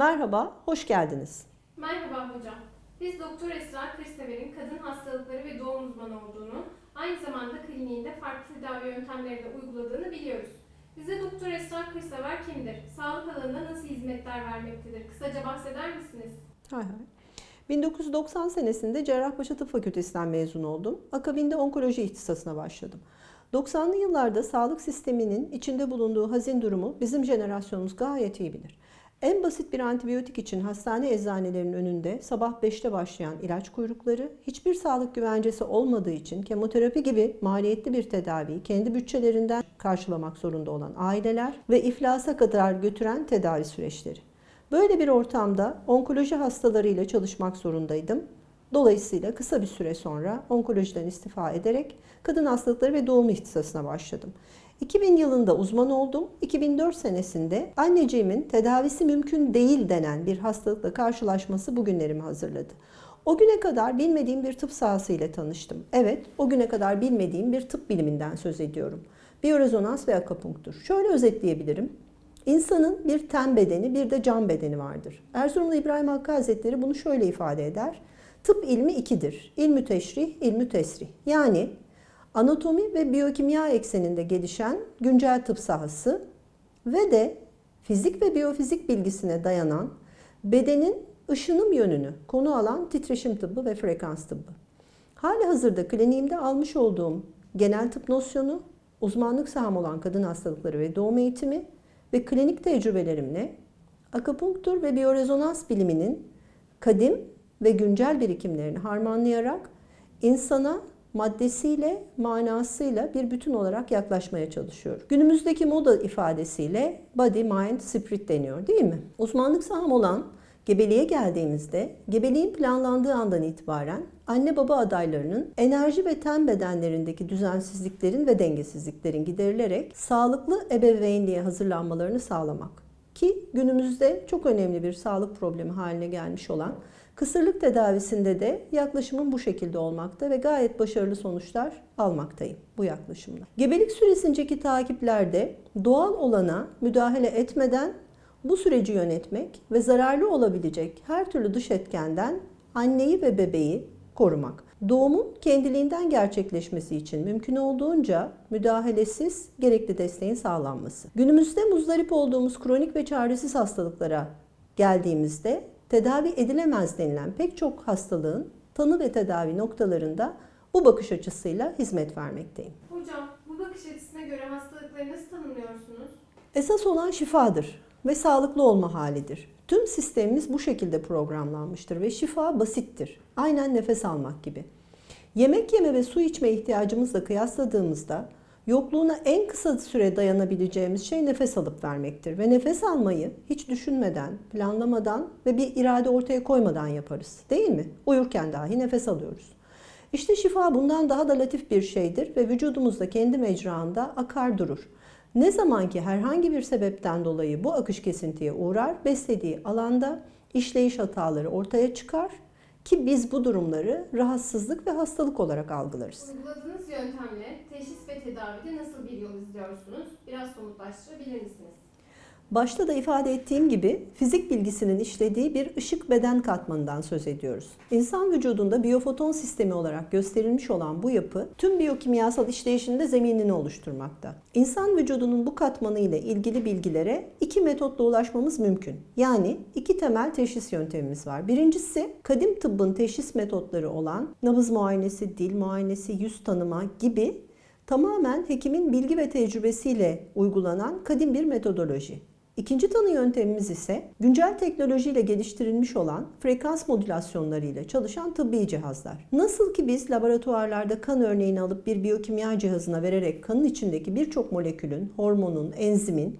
Merhaba, hoş geldiniz. Merhaba hocam. Biz Doktor Esra Kırsever'in kadın hastalıkları ve doğum uzmanı olduğunu, aynı zamanda kliniğinde farklı tedavi yöntemleri de uyguladığını biliyoruz. Bize Doktor Esra Kırsever kimdir? Sağlık alanında nasıl hizmetler vermektedir? Kısaca bahseder misiniz? Hay hay. 1990 senesinde Cerrahpaşa Tıp Fakültesinden mezun oldum. Akabinde onkoloji ihtisasına başladım. 90'lı yıllarda sağlık sisteminin içinde bulunduğu hazin durumu bizim jenerasyonumuz gayet iyi bilir. En basit bir antibiyotik için hastane eczanelerinin önünde sabah 5'te başlayan ilaç kuyrukları, hiçbir sağlık güvencesi olmadığı için kemoterapi gibi maliyetli bir tedaviyi kendi bütçelerinden karşılamak zorunda olan aileler ve iflasa kadar götüren tedavi süreçleri. Böyle bir ortamda onkoloji hastalarıyla çalışmak zorundaydım. Dolayısıyla kısa bir süre sonra onkolojiden istifa ederek kadın hastalıkları ve doğum ihtisasına başladım. 2000 yılında uzman oldum. 2004 senesinde anneciğimin tedavisi mümkün değil denen bir hastalıkla karşılaşması bugünlerimi hazırladı. O güne kadar bilmediğim bir tıp sahası ile tanıştım. Evet, o güne kadar bilmediğim bir tıp biliminden söz ediyorum. Biyorezonans ve akupunktur. Şöyle özetleyebilirim. İnsanın bir ten bedeni, bir de can bedeni vardır. Erzurumlu İbrahim Hakkı Hazretleri bunu şöyle ifade eder. Tıp ilmi ikidir. İlmü teşrih, ilmü tesrih. Yani anatomi ve biyokimya ekseninde gelişen güncel tıp sahası ve de fizik ve biyofizik bilgisine dayanan bedenin ışınım yönünü konu alan titreşim tıbbı ve frekans tıbbı. Hali hazırda kliniğimde almış olduğum genel tıp nosyonu, uzmanlık saham olan kadın hastalıkları ve doğum eğitimi ve klinik tecrübelerimle akupunktur ve biyorezonans biliminin kadim ve güncel birikimlerini harmanlayarak insana maddesiyle, manasıyla bir bütün olarak yaklaşmaya çalışıyorum. Günümüzdeki moda ifadesiyle body, mind, spirit deniyor değil mi? Uzmanlık saham olan gebeliğe geldiğimizde gebeliğin planlandığı andan itibaren anne baba adaylarının enerji ve ten bedenlerindeki düzensizliklerin ve dengesizliklerin giderilerek sağlıklı ebeveynliğe hazırlanmalarını sağlamak. Ki günümüzde çok önemli bir sağlık problemi haline gelmiş olan kısırlık tedavisinde de yaklaşımım bu şekilde olmakta ve gayet başarılı sonuçlar almaktayım bu yaklaşımla. Gebelik süresindeki takiplerde doğal olana müdahale etmeden bu süreci yönetmek ve zararlı olabilecek her türlü dış etkenden anneyi ve bebeği korumak. Doğumun kendiliğinden gerçekleşmesi için mümkün olduğunca müdahalesiz gerekli desteğin sağlanması. Günümüzde muzdarip olduğumuz kronik ve çaresiz hastalıklara geldiğimizde tedavi edilemez denilen pek çok hastalığın tanı ve tedavi noktalarında bu bakış açısıyla hizmet vermekteyim. Hocam, bu bakış açısına göre hastalıkları nasıl tanımlıyorsunuz? Esas olan şifadır ve sağlıklı olma halidir. Tüm sistemimiz bu şekilde programlanmıştır ve şifa basittir. Aynen nefes almak gibi. Yemek yeme ve su içme ihtiyacımızla kıyasladığımızda yokluğuna en kısa süre dayanabileceğimiz şey nefes alıp vermektir. Ve nefes almayı hiç düşünmeden, planlamadan ve bir irade ortaya koymadan yaparız. Değil mi? Uyurken dahi nefes alıyoruz. İşte şifa bundan daha da latif bir şeydir ve vücudumuzda kendi mecraında akar durur. Ne zaman ki herhangi bir sebepten dolayı bu akış kesintiye uğrar, beslediği alanda işleyiş hataları ortaya çıkar ki biz bu durumları rahatsızlık ve hastalık olarak algılarız. Uyguladığınız yöntemle teşhis ve tedavide nasıl bir yol izliyorsunuz? Biraz somutlaştırabilir misiniz? Başta da ifade ettiğim gibi fizik bilgisinin işlediği bir ışık beden katmanından söz ediyoruz. İnsan vücudunda biyofoton sistemi olarak gösterilmiş olan bu yapı tüm biyokimyasal işleyişinde zeminini oluşturmakta. İnsan vücudunun bu katmanı ile ilgili bilgilere iki metotla ulaşmamız mümkün. Yani iki temel teşhis yöntemimiz var. Birincisi kadim tıbbın teşhis metotları olan nabız muayenesi, dil muayenesi, yüz tanıma gibi tamamen hekimin bilgi ve tecrübesiyle uygulanan kadim bir metodoloji. İkinci tanı yöntemimiz ise güncel teknolojiyle geliştirilmiş olan frekans modülasyonlarıyla çalışan tıbbi cihazlar. Nasıl ki biz laboratuvarlarda kan örneğini alıp bir biyokimya cihazına vererek kanın içindeki birçok molekülün, hormonun, enzimin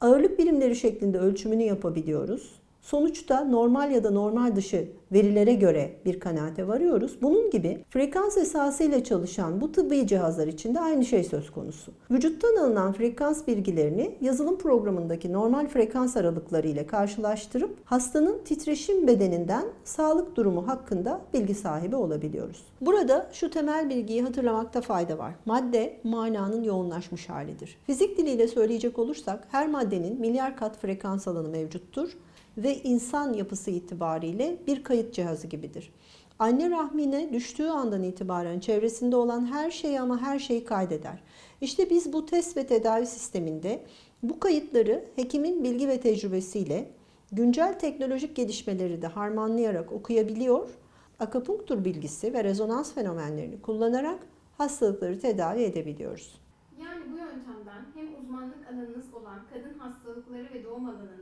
ağırlık birimleri şeklinde ölçümünü yapabiliyoruz. Sonuçta normal ya da normal dışı verilere göre bir kanaate varıyoruz. Bunun gibi frekans esasıyla çalışan bu tıbbi cihazlar için de aynı şey söz konusu. Vücuttan alınan frekans bilgilerini yazılım programındaki normal frekans aralıkları ile karşılaştırıp hastanın titreşim bedeninden sağlık durumu hakkında bilgi sahibi olabiliyoruz. Burada şu temel bilgiyi hatırlamakta fayda var. Madde mananın yoğunlaşmış halidir. Fizik diliyle söyleyecek olursak her maddenin milyar kat frekans alanı mevcuttur ve insan yapısı itibariyle bir kayıt cihazı gibidir. Anne rahmine düştüğü andan itibaren çevresinde olan her şeyi ama her şeyi kaydeder. İşte biz bu test ve tedavi sisteminde bu kayıtları hekimin bilgi ve tecrübesiyle güncel teknolojik gelişmeleri de harmanlayarak okuyabiliyor, akupunktur bilgisi ve rezonans fenomenlerini kullanarak hastalıkları tedavi edebiliyoruz. Yani bu yöntemden hem uzmanlık alanınız olan kadın hastalıkları ve doğum alanında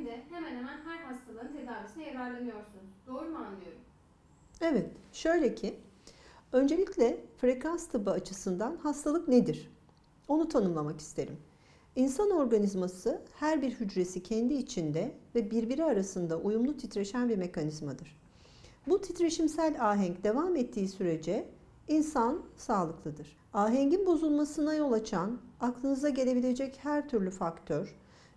hem de hemen hemen her hastalığın tedavisine yararlanıyorsunuz. Doğru mu anlıyorum? Evet, şöyle ki öncelikle frekans tıbbı açısından hastalık nedir? Onu tanımlamak isterim. İnsan organizması her bir hücresi kendi içinde ve birbiri arasında uyumlu titreşen bir mekanizmadır. Bu titreşimsel ahenk devam ettiği sürece insan sağlıklıdır. Ahengin bozulmasına yol açan aklınıza gelebilecek her türlü faktör,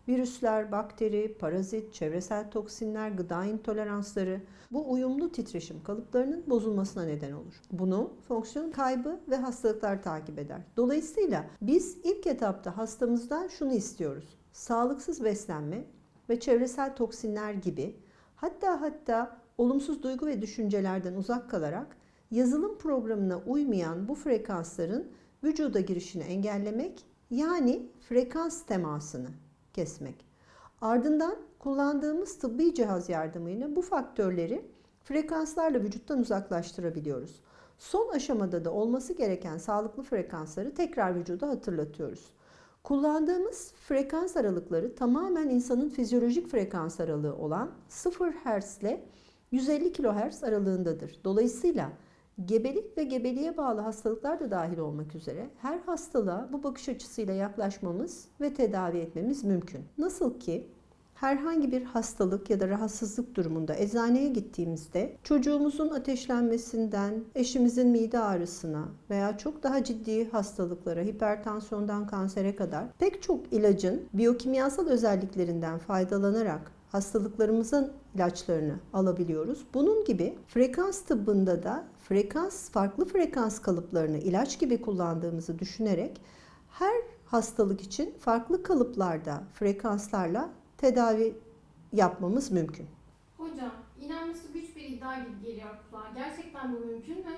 virüsler, bakteri, parazit, çevresel toksinler, gıda intoleransları bu uyumlu titreşim kalıplarının bozulmasına neden olur. Bunu fonksiyon kaybı ve hastalıklar takip eder. Dolayısıyla biz ilk etapta hastamızdan şunu istiyoruz. Sağlıksız beslenme ve çevresel toksinler gibi hatta hatta olumsuz duygu ve düşüncelerden uzak kalarak yazılım programına uymayan bu frekansların vücuda girişini engellemek yani frekans temasını kesmek. Ardından kullandığımız tıbbi cihaz yardımıyla bu faktörleri frekanslarla vücuttan uzaklaştırabiliyoruz. Son aşamada da olması gereken sağlıklı frekansları tekrar vücuda hatırlatıyoruz. Kullandığımız frekans aralıkları tamamen insanın fizyolojik frekans aralığı olan 0 Hz ile 150 kHz aralığındadır. Dolayısıyla gebelik ve gebeliğe bağlı hastalıklar da dahil olmak üzere her hastalığa bu bakış açısıyla yaklaşmamız ve tedavi etmemiz mümkün. Nasıl ki herhangi bir hastalık ya da rahatsızlık durumunda eczaneye gittiğimizde çocuğumuzun ateşlenmesinden, eşimizin mide ağrısına veya çok daha ciddi hastalıklara, hipertansiyondan kansere kadar pek çok ilacın biyokimyasal özelliklerinden faydalanarak hastalıklarımızın ilaçlarını alabiliyoruz. Bunun gibi frekans tıbbında da frekans farklı frekans kalıplarını ilaç gibi kullandığımızı düşünerek her hastalık için farklı kalıplarda frekanslarla tedavi yapmamız mümkün. Hocam, inanması güç bir iddia gibi geliyor kulağa. Gerçekten bu mümkün mü?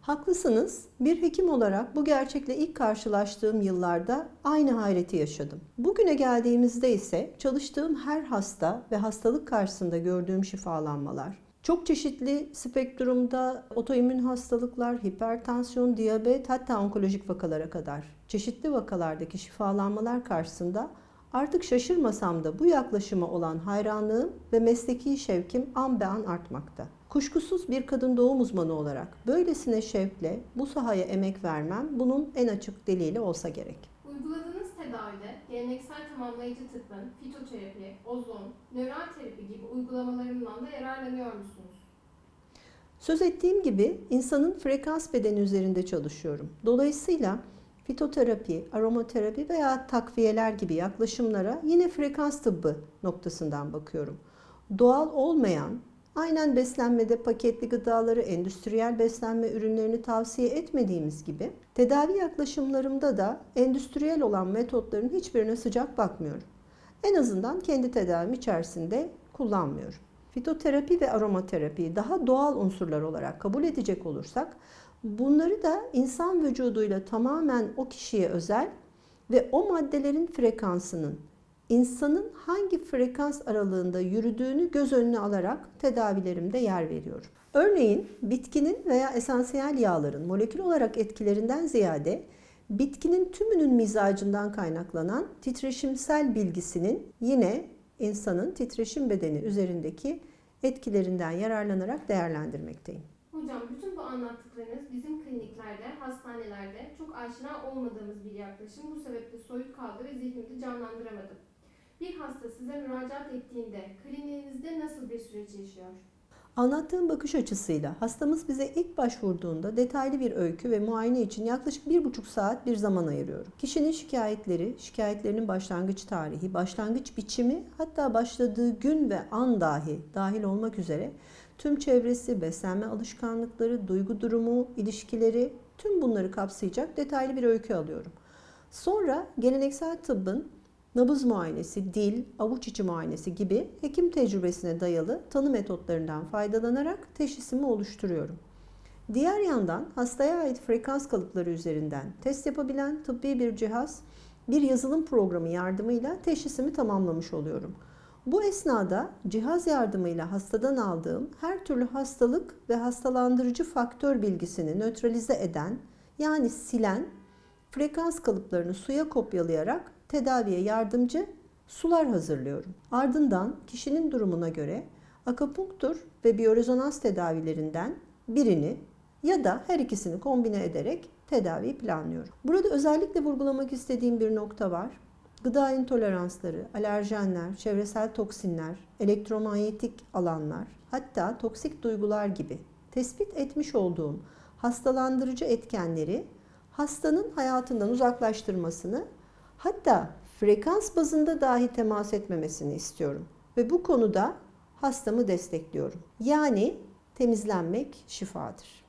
Haklısınız. Bir hekim olarak bu gerçekle ilk karşılaştığım yıllarda aynı hayreti yaşadım. Bugüne geldiğimizde ise çalıştığım her hasta ve hastalık karşısında gördüğüm şifalanmalar, çok çeşitli spektrumda otoimmün hastalıklar, hipertansiyon, diyabet hatta onkolojik vakalara kadar çeşitli vakalardaki şifalanmalar karşısında artık şaşırmasam da bu yaklaşıma olan hayranlığım ve mesleki şevkim an be an artmakta. Kuşkusuz bir kadın doğum uzmanı olarak böylesine şevkle bu sahaya emek vermem bunun en açık delili olsa gerek. Uyguladığınız tedavide geleneksel tamamlayıcı tıbbın fitoterapi, ozon, nöral terapi gibi uygulamalarından da yararlanıyor musunuz? Söz ettiğim gibi insanın frekans bedeni üzerinde çalışıyorum. Dolayısıyla fitoterapi, aromaterapi veya takviyeler gibi yaklaşımlara yine frekans tıbbı noktasından bakıyorum. Doğal olmayan, aynen beslenmede paketli gıdaları, endüstriyel beslenme ürünlerini tavsiye etmediğimiz gibi tedavi yaklaşımlarımda da endüstriyel olan metotların hiçbirine sıcak bakmıyorum. En azından kendi tedavim içerisinde kullanmıyorum. Fitoterapi ve aromaterapiyi daha doğal unsurlar olarak kabul edecek olursak bunları da insan vücuduyla tamamen o kişiye özel ve o maddelerin frekansının insanın hangi frekans aralığında yürüdüğünü göz önüne alarak tedavilerimde yer veriyorum. Örneğin bitkinin veya esansiyel yağların molekül olarak etkilerinden ziyade bitkinin tümünün mizacından kaynaklanan titreşimsel bilgisinin yine insanın titreşim bedeni üzerindeki etkilerinden yararlanarak değerlendirmekteyim. Hocam bütün bu anlattıklarınız bizim kliniklerde, hastanelerde çok aşina olmadığımız bir yaklaşım. Bu sebeple soyut kaldı ve zihnimde canlandıramadım. Bir hasta size müracaat ettiğinde kliniğinizde nasıl bir süreç yaşıyor? Anlattığım bakış açısıyla hastamız bize ilk başvurduğunda detaylı bir öykü ve muayene için yaklaşık bir buçuk saat bir zaman ayırıyorum. Kişinin şikayetleri, şikayetlerinin başlangıç tarihi, başlangıç biçimi hatta başladığı gün ve an dahi dahil olmak üzere tüm çevresi, beslenme alışkanlıkları, duygu durumu, ilişkileri tüm bunları kapsayacak detaylı bir öykü alıyorum. Sonra geleneksel tıbbın nabız muayenesi, dil, avuç içi muayenesi gibi hekim tecrübesine dayalı tanı metotlarından faydalanarak teşhisimi oluşturuyorum. Diğer yandan hastaya ait frekans kalıpları üzerinden test yapabilen tıbbi bir cihaz, bir yazılım programı yardımıyla teşhisimi tamamlamış oluyorum. Bu esnada cihaz yardımıyla hastadan aldığım her türlü hastalık ve hastalandırıcı faktör bilgisini nötralize eden yani silen frekans kalıplarını suya kopyalayarak tedaviye yardımcı sular hazırlıyorum. Ardından kişinin durumuna göre akupunktur ve biyorezonans tedavilerinden birini ya da her ikisini kombine ederek tedaviyi planlıyorum. Burada özellikle vurgulamak istediğim bir nokta var. Gıda intoleransları, alerjenler, çevresel toksinler, elektromanyetik alanlar, hatta toksik duygular gibi tespit etmiş olduğum hastalandırıcı etkenleri hastanın hayatından uzaklaştırmasını hatta frekans bazında dahi temas etmemesini istiyorum. Ve bu konuda hastamı destekliyorum. Yani temizlenmek şifadır.